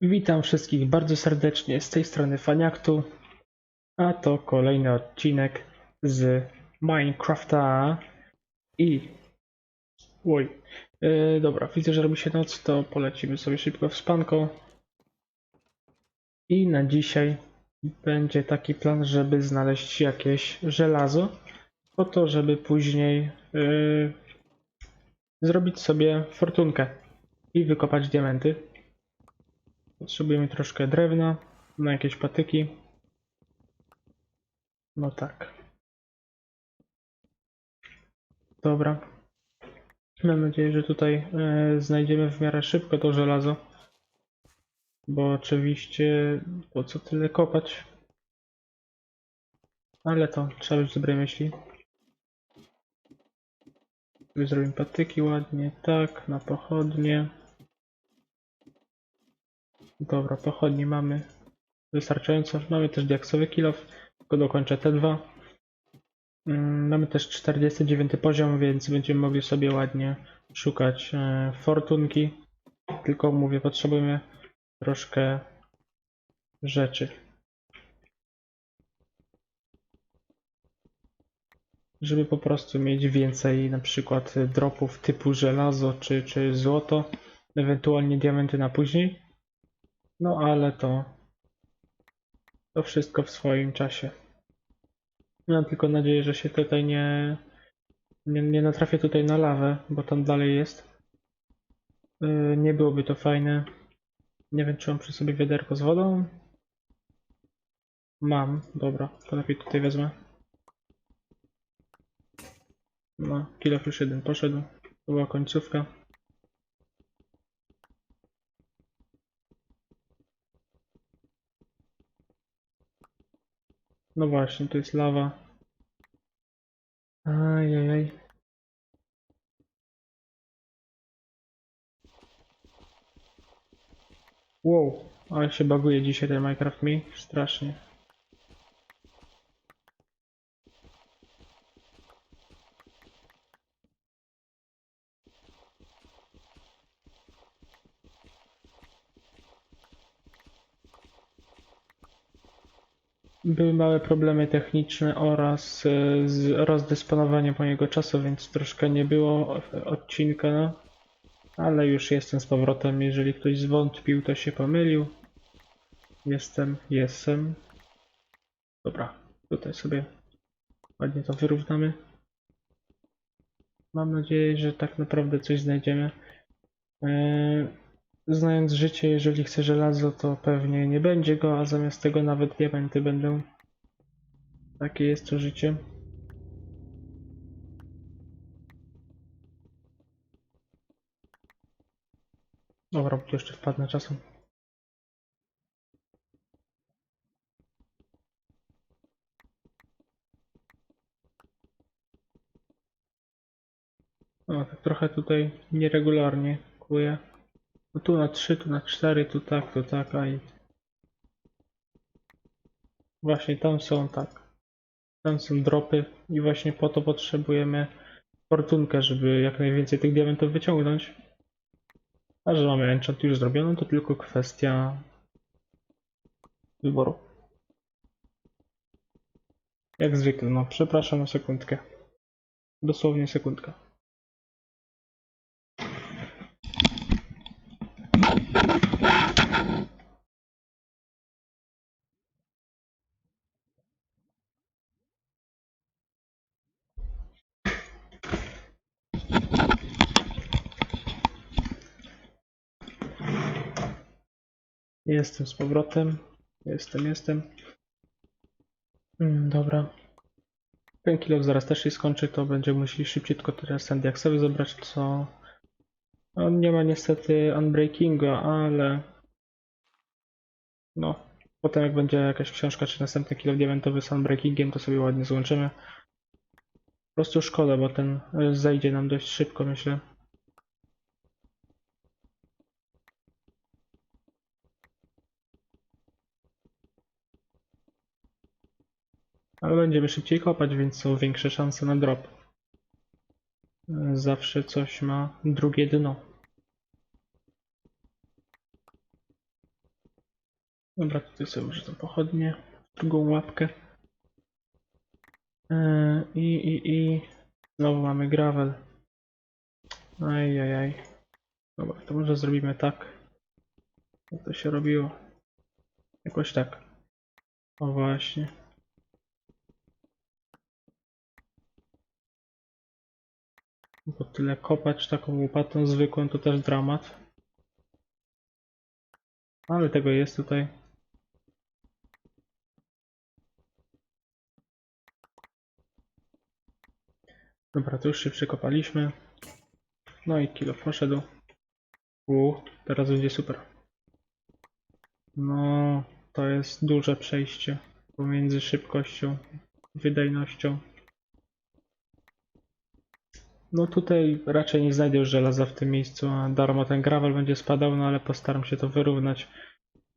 Witam wszystkich bardzo serdecznie z tej strony Faniaktu, a to kolejny odcinek z Minecrafta i... Oj, yy, dobra, widzę, że robi się noc, to polecimy sobie szybko w spanko. I na dzisiaj będzie taki plan, żeby znaleźć jakieś żelazo, po to, żeby później yy, zrobić sobie fortunkę i wykopać diamenty. Potrzebujemy troszkę drewna na jakieś patyki. No tak. Dobra. Mam nadzieję, że tutaj e, znajdziemy w miarę szybko to żelazo. Bo oczywiście po co tyle kopać? Ale to trzeba być dobrej myśli. Zrobimy patyki ładnie, tak, na pochodnie. Dobra, pochodni mamy wystarczająco. Mamy też diaksowy kilof, tylko dokończę te dwa. Mm, Mamy też 49 poziom, więc będziemy mogli sobie ładnie szukać e, fortunki. Tylko mówię, potrzebujemy troszkę rzeczy. Żeby po prostu mieć więcej na przykład dropów typu żelazo czy, czy złoto, ewentualnie diamenty na później. No ale to. To wszystko w swoim czasie. Mam tylko nadzieję, że się tutaj nie. Nie, nie natrafię tutaj na lawę, bo tam dalej jest. Yy, nie byłoby to fajne. Nie wiem, czy mam przy sobie wiaderko z wodą. Mam, dobra, to lepiej tutaj wezmę. No, kilo już jeden poszedł. To była końcówka. No właśnie, tu jest lawa. Ajajaj. Wow, ale się baguje dzisiaj ten Minecraft mi. Strasznie. Były małe problemy techniczne oraz e, z rozdysponowaniem mojego czasu, więc troszkę nie było e, odcinka, no. ale już jestem z powrotem. Jeżeli ktoś zwątpił, to się pomylił. Jestem, jestem. Dobra, tutaj sobie ładnie to wyrównamy. Mam nadzieję, że tak naprawdę coś znajdziemy. Eee, Znając życie, jeżeli chcę żelazo, to pewnie nie będzie go, a zamiast tego nawet diamenty będą. Takie jest to życie. Dobra, tu jeszcze wpadnę czasem. O, tak trochę tutaj nieregularnie kuję. No tu na 3, tu na 4, tu tak, tu tak, a i... Właśnie tam są tak. Tam są dropy i właśnie po to potrzebujemy fortunkę, żeby jak najwięcej tych diamentów wyciągnąć. A że mamy enchant już zrobioną, to tylko kwestia wyboru. Jak zwykle, no przepraszam na sekundkę. Dosłownie sekundkę. Jestem z powrotem. Jestem, jestem. Mm, dobra. Ten kilo zaraz też się skończy, to będziemy musieli szybciutko teraz ten diaksowy zebrać, co... On nie ma niestety unbreakinga, ale... No. Potem jak będzie jakaś książka, czy następny kilo diamentowy z unbreakingiem, to sobie ładnie złączymy. Po prostu szkoda, bo ten zejdzie nam dość szybko, myślę. Ale będziemy szybciej kopać, więc są większe szanse na drop. Zawsze coś ma drugie dno. Dobra, tutaj sobie może tą pochodnię, drugą łapkę. Yy, I, i, i znowu mamy gravel. Ajajaj. Dobra, to może zrobimy tak. Jak to się robiło? Jakoś tak. O właśnie. Bo tyle kopać taką łopatą zwykłą to też dramat. Ale tego jest tutaj. Dobra, to już się przekopaliśmy. No i kilo poszedł. U, teraz będzie super. No, to jest duże przejście pomiędzy szybkością, wydajnością. No tutaj raczej nie znajdę już żelaza w tym miejscu, a darmo ten gravel będzie spadał, no ale postaram się to wyrównać,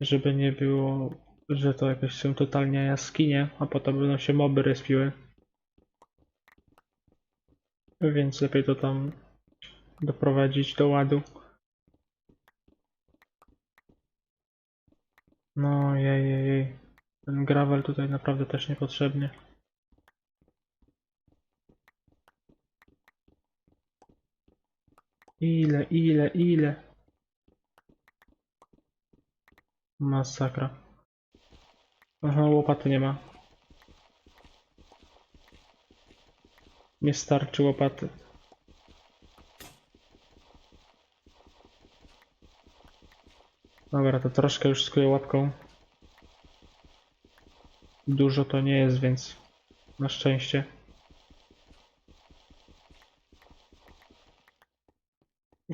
żeby nie było, że to jakieś są totalnie jaskinie, a potem będą się moby respiły. Więc lepiej to tam doprowadzić do ładu. No jej, jej. Ten gravel tutaj naprawdę też niepotrzebnie. Ile, ile, ile? Masakra. Aha, łopaty nie ma. Nie starczy łopaty. Dobra, to troszkę już skuję łapką. Dużo to nie jest, więc na szczęście.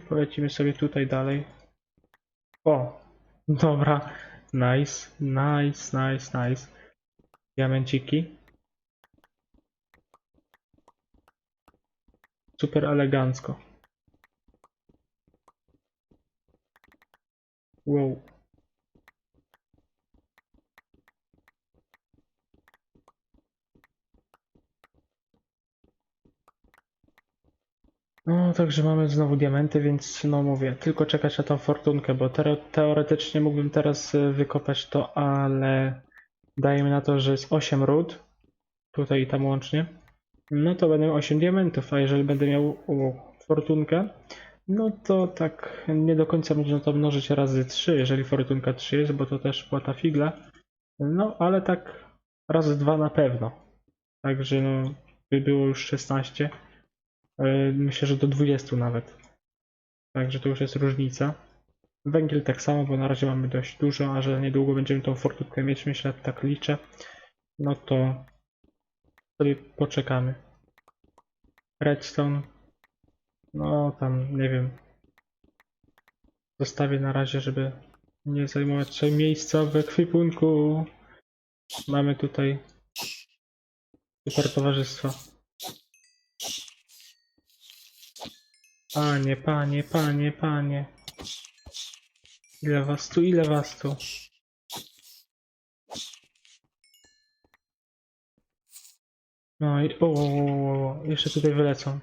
Polecimy sobie tutaj dalej. O! Dobra. Nice, nice, nice, nice. Diamenciki. Super elegancko. Wow. No, także mamy znowu diamenty, więc no mówię, tylko czekać na tą fortunkę, bo teo- teoretycznie mógłbym teraz y, wykopać to, ale dajemy na to, że jest 8 ród, tutaj i tam łącznie, no to będę miał 8 diamentów, a jeżeli będę miał o, fortunkę, no to tak nie do końca można to mnożyć razy 3, jeżeli fortunka 3 jest, bo to też płata figla, no ale tak razy 2 na pewno, także no by było już 16. E, Myślę, że do 20 nawet. Także to już jest różnica. Węgiel tak samo, bo na razie mamy dość dużo, a że niedługo będziemy tą fortutkę mieć, myślę, tak liczę. No to sobie poczekamy. Redstone. No tam, nie wiem. Zostawię na razie, żeby nie zajmować sobie miejsca w ekwipunku. Mamy tutaj super towarzystwo. Panie, panie, panie, panie. Ile was tu, ile was tu? No i o, o, o, o, jeszcze tutaj wylecą.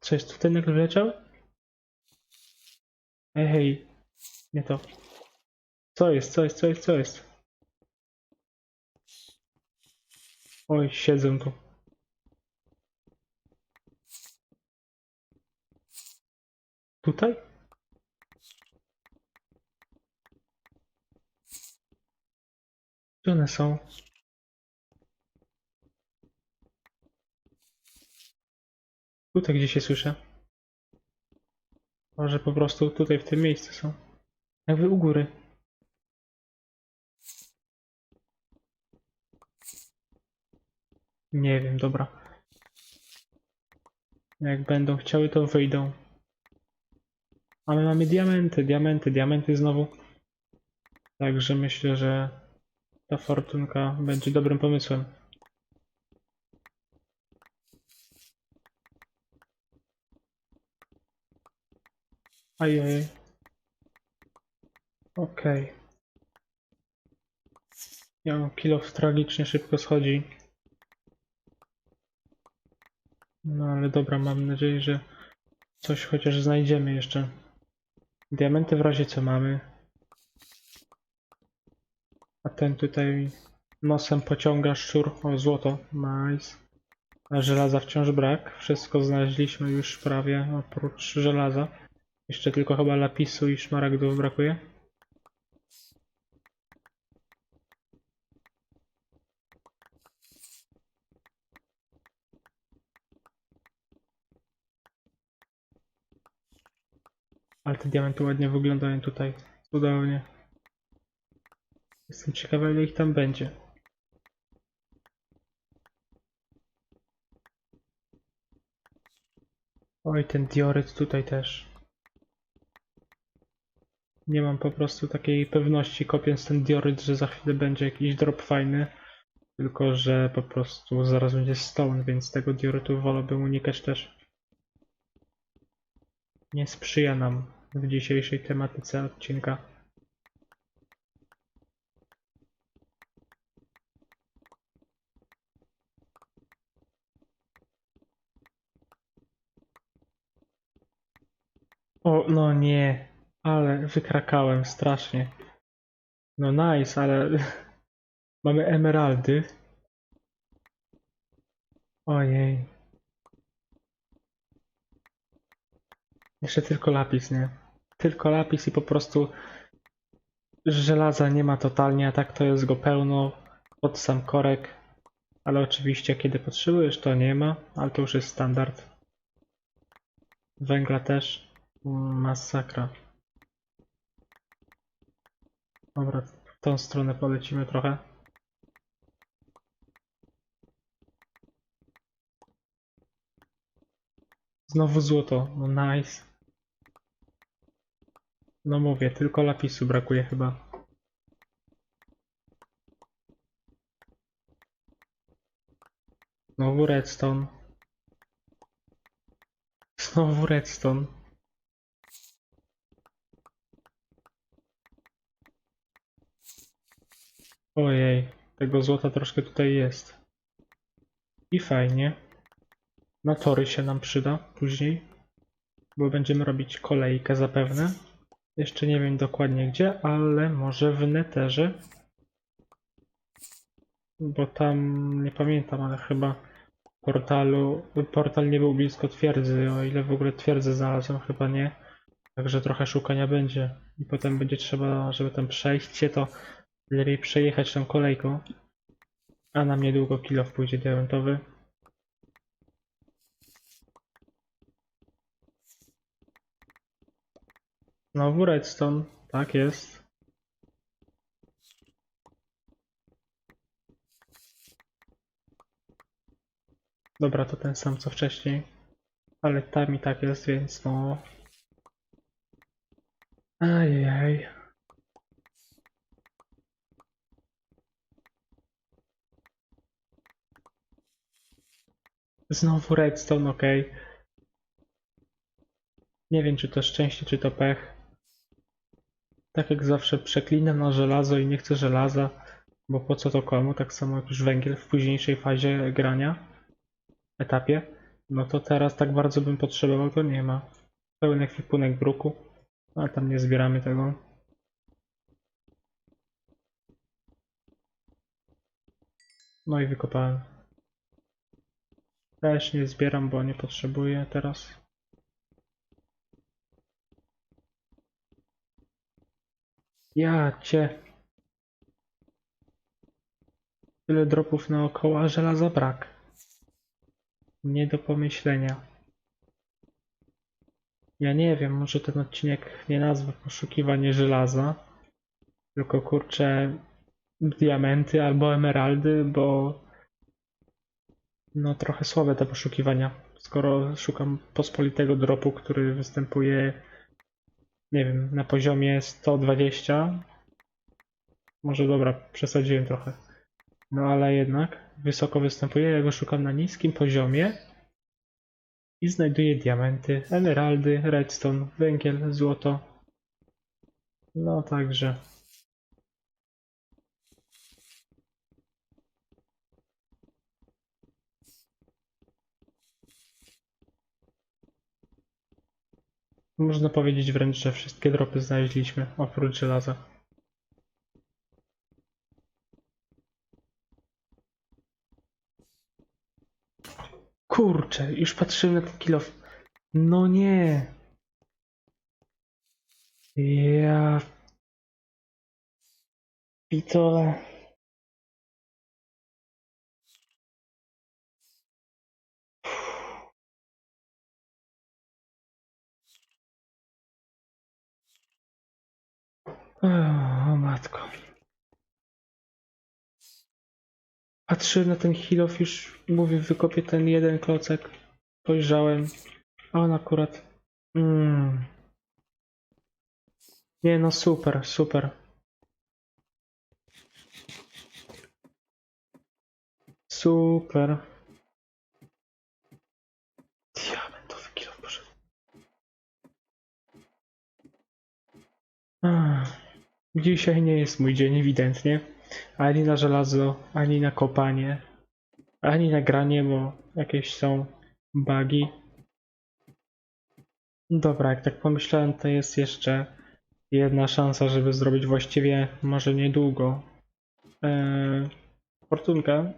Co jest tutaj nagle wyleciał? Ej, hej. Nie to. Co jest, co jest, co jest, co jest? Oj, siedzą tu. Tutaj? Gdzie one są? Tutaj gdzieś się słyszę. Może po prostu tutaj w tym miejscu są. Jakby u góry. Nie wiem, dobra. Jak będą chciały, to wyjdą. A my mamy diamenty, diamenty, diamenty znowu. Także myślę, że ta fortunka będzie dobrym pomysłem. Ajej. Okej. Ja mam kilof tragicznie szybko schodzi. No ale dobra, mam nadzieję, że coś chociaż znajdziemy jeszcze. Diamenty w razie co mamy. A ten tutaj nosem pociąga szczur. O, złoto. Nice. A żelaza wciąż brak. Wszystko znaleźliśmy już prawie, oprócz żelaza. Jeszcze tylko chyba lapisu i szmaragdów brakuje. Ale te diamenty ładnie wyglądają tutaj. Cudownie. Jestem ciekawy ile ich tam będzie. Oj, ten dioryt tutaj też. Nie mam po prostu takiej pewności kopiąc ten dioryt, że za chwilę będzie jakiś drop fajny. Tylko, że po prostu zaraz będzie stone, więc tego diorytu wolałbym unikać też. Nie sprzyja nam w dzisiejszej tematyce odcinka. O, no nie, ale wykrakałem strasznie. No nice, ale mamy emeraldy. Ojej. Jeszcze tylko lapis, nie? Tylko lapis i po prostu żelaza nie ma totalnie, a tak to jest go pełno pod sam korek. Ale oczywiście kiedy potrzebujesz to nie ma, ale to już jest standard. Węgla też. Masakra. Dobra, w tą stronę polecimy trochę. Znowu złoto, no nice. No mówię, tylko lapisu brakuje chyba. Znowu redstone. Znowu redstone. Ojej, tego złota troszkę tutaj jest. I fajnie. Na tory się nam przyda później, bo będziemy robić kolejkę zapewne. Jeszcze nie wiem dokładnie gdzie, ale może w neterze. Bo tam nie pamiętam, ale chyba portalu, portal nie był blisko twierdzy, o ile w ogóle twierdzę znalazłem, chyba nie. Także trochę szukania będzie. I potem będzie trzeba, żeby tam przejść się, to lepiej przejechać tą kolejką. A nam niedługo kilo pójdzie diamentowy. Znowu redstone, tak jest. Dobra, to ten sam co wcześniej. Ale tam i tak jest, więc no... Ajajaj. Znowu redstone, ok. Nie wiem, czy to szczęście, czy to pech. Tak jak zawsze przeklinam na żelazo i nie chcę żelaza, bo po co to komu, tak samo jak już węgiel w późniejszej fazie grania, etapie. No to teraz tak bardzo bym potrzebował, to nie ma. Pełny ekwipunek bruku, ale tam nie zbieramy tego. No i wykopałem. Też nie zbieram, bo nie potrzebuję teraz. Ja cię. Tyle dropów naokoło, a żelaza brak. Nie do pomyślenia. Ja nie wiem, może ten odcinek nie nazwę poszukiwanie żelaza, tylko kurczę diamenty albo emeraldy, bo no trochę słabe te poszukiwania. Skoro szukam pospolitego dropu, który występuje nie wiem, na poziomie 120. Może dobra, przesadziłem trochę. No ale jednak wysoko występuje. Ja go szukam na niskim poziomie i znajduję diamenty, emeraldy, redstone, węgiel, złoto. No także. Można powiedzieć wręcz, że wszystkie dropy znaleźliśmy, oprócz żelaza. Kurczę, już patrzyłem na ten kilof. No nie. Ja... Pitole. O matko. Patrzyłem na ten kilof, już mówię, wykopię ten jeden klocek. Spojrzałem, a on akurat. Mm. Nie no, super, super. Super. Diamentowy kilof poszedł. Ach, Dzisiaj nie jest mój dzień, ewidentnie. Ani na żelazo, ani na kopanie, ani na granie, bo jakieś są bugi. Dobra, jak tak pomyślałem, to jest jeszcze jedna szansa, żeby zrobić właściwie może niedługo eee, fortunkę,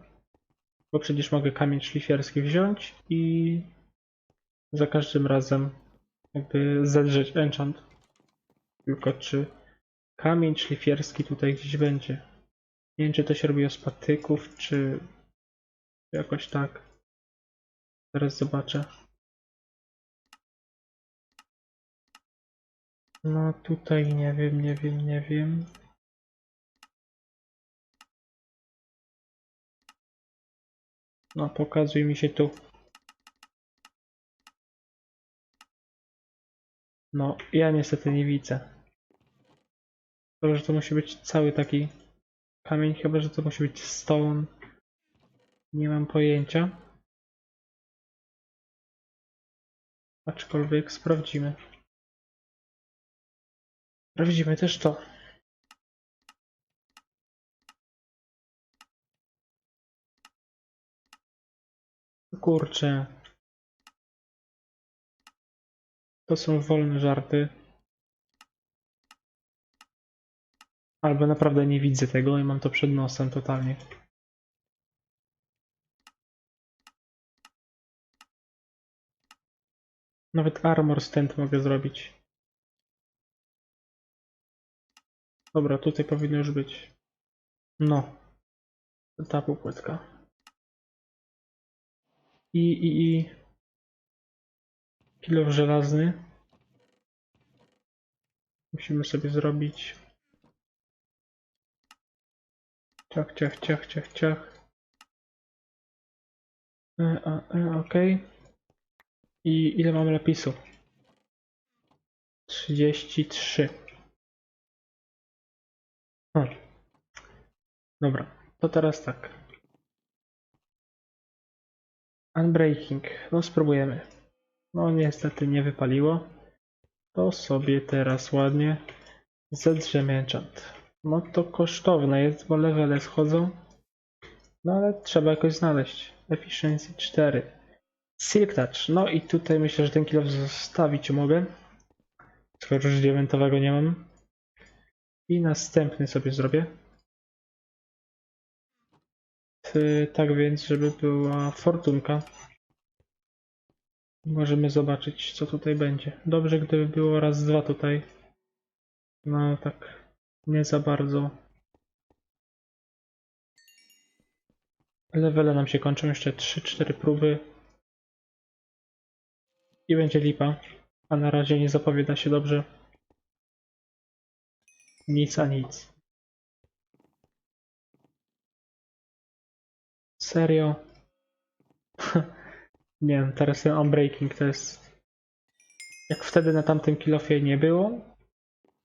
bo przecież mogę kamień szlifierski wziąć i za każdym razem jakby zedrzeć enchant. Tylko czy kamień szlifierski tutaj gdzieś będzie? Nie wiem, czy to się robi z patyków, czy jakoś tak. Zaraz zobaczę. No tutaj nie wiem, nie wiem, nie wiem. No pokazuj mi się tu. No, ja niestety nie widzę. Chyba, że to musi być cały taki kamień, chyba, że to musi być stone. Nie mam pojęcia. Aczkolwiek sprawdzimy. Sprawdzimy też to. Kurczę. To są wolne żarty. Albo naprawdę nie widzę tego i mam to przed nosem totalnie. Nawet armor stand mogę zrobić. Dobra, tutaj powinno już być. No. Ta półpłytka. I, i, i. Kilo żelazny. Musimy sobie zrobić. Ciach, ciach, ciach, ciach, ciach. E, e, e, okej. I ile mamy lapisu? 33. Hmm. Dobra, to teraz tak. Unbreaking. No spróbujemy. No niestety nie wypaliło. To sobie teraz ładnie zedrzemy enchant. No to kosztowne jest, bo levele schodzą. No ale trzeba jakoś znaleźć. Efficiency 4. Silk Touch. No i tutaj myślę, że ten kilo zostawić mogę. Skoro już diamentowego nie mam. I następny sobie zrobię. Ty- Tak więc, żeby była fortunka. Możemy zobaczyć, co tutaj będzie. Dobrze, gdyby było raz, dwa tutaj. No tak, nie za bardzo. Levele nam się kończą, jeszcze 3-4 próby. I będzie lipa. A na razie nie zapowiada się dobrze. Nic a nic. Serio? nie wiem, teraz ten unbreaking to jest... Jak wtedy na tamtym kilofie nie było,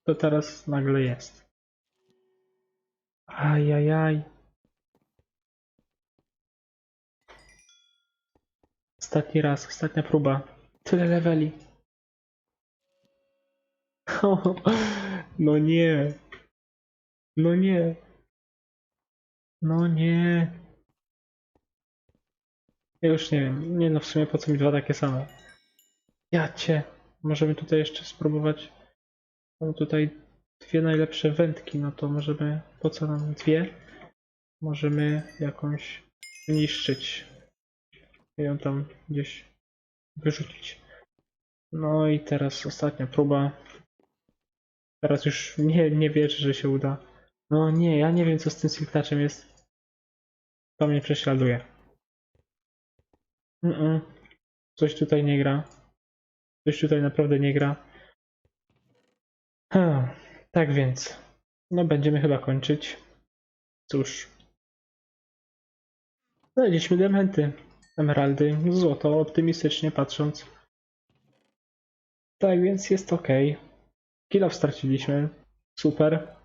to teraz nagle jest. Ajajaj. Ostatni raz, ostatnia próba. Tyle leveli. No nie. No nie. No nie. Ja już nie wiem. Nie no, w sumie po co mi dwa takie same? Ja cię. Możemy tutaj jeszcze spróbować. Mam tutaj dwie najlepsze wędki, no to możemy. Po co nam dwie? Możemy jakąś niszczyć. ją tam gdzieś wyrzucić. No i teraz ostatnia próba. Teraz już nie, nie wierzę, że się uda. No nie, ja nie wiem co z tym siltaczem jest. To mnie prześladuje. Mm-mm. Coś tutaj nie gra. Coś tutaj naprawdę nie gra. Hmm. Tak więc, no będziemy chyba kończyć. Cóż. Znaleźliśmy diamenty, emeraldy, złoto, optymistycznie patrząc. Tak więc jest ok. Kilo straciliśmy. Super.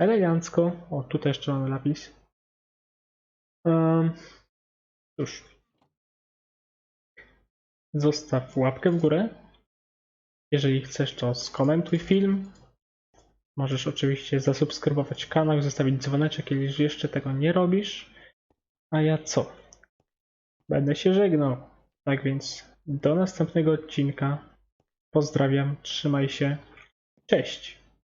Elegancko. O, tutaj jeszcze mamy lapis. Um, cóż. Zostaw łapkę w górę. Jeżeli chcesz, to skomentuj film. Możesz oczywiście zasubskrybować kanał, zostawić dzwoneczek, jeżeli jeszcze tego nie robisz. A ja co? Będę się żegnał. Tak więc do następnego odcinka. Pozdrawiam, trzymaj się. Cześć.